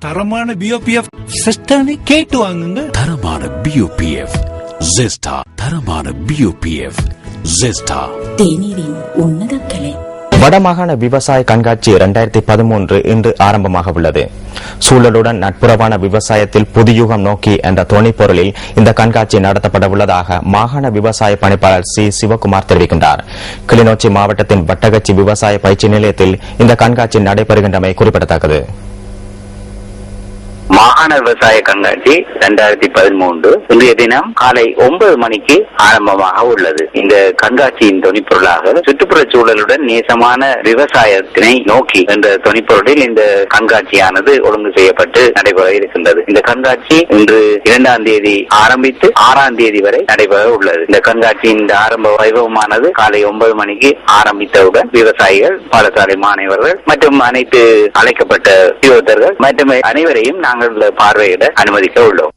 தரமான பிஓபிஎஃப் சிஸ்டர்னு கேட்டு வாங்குங்க. தரமான பியூபிஎஃப் ஜெஸ்டா தரமான பியூபிஎஃப் ஜெஸ்டா தேநீரின் உன்னத கலை. வடமாகாண விவசாய கண்காட்சி இரண்டாயிரத்தி பதிமூன்று இன்று ஆரம்பமாக உள்ளது. சூழலுடன் நட்புறவான விவசாயத்தில் புதுயுகம் நோக்கி என்ற துணைப்பொருளில் இந்த கண்காட்சி நடத்தப்பட உள்ளதாக மாகாண விவசாய பணிப்பாளர் சி. சிவகுமார் தெரிவிக்கின்றார். கிளிநொச்சி மாவட்டத்தின் வட்டகச்சி விவசாய பயிற்சி நிலையத்தில் இந்த கண்காட்சி நடைபெறுகின்றமை குறிப்பிடத்தக்கது. மாகாண விவசாய கண்காட்சி இரண்டாயிரத்தி பதிமூன்று இன்றைய தினம் காலை ஒன்பது மணிக்கு ஆரம்பமாக உள்ளது. இந்த கண்காட்சியின் துணிப்பொருளாக சுற்றுப்புற சூழலுடன் நேசமான விவசாயத்தினை நோக்கி என்ற துணிப்பொருளில் இந்த கண்காட்சியானது ஒழுங்கு செய்யப்பட்டு நடைபெற இருக்கின்றது. இந்த கண்காட்சி இன்று இரண்டாம் தேதி ஆரம்பித்து ஆறாம் தேதி வரை நடைபெற உள்ளது. இந்த கண்காட்சியின் இந்த ஆரம்ப வைபவமானது காலை ஒன்பது மணிக்கு ஆரம்பித்தவுடன் விவசாயிகள் பாடசாலை மாணவர்கள் மற்றும் அனைத்து அழைக்கப்பட்ட உத்தியோகத்தர்கள் மற்றும் அனைவரையும் நாங்கள் பார்வையிட அனுமதிக்க உள்ளோம்